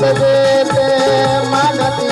સાથ દે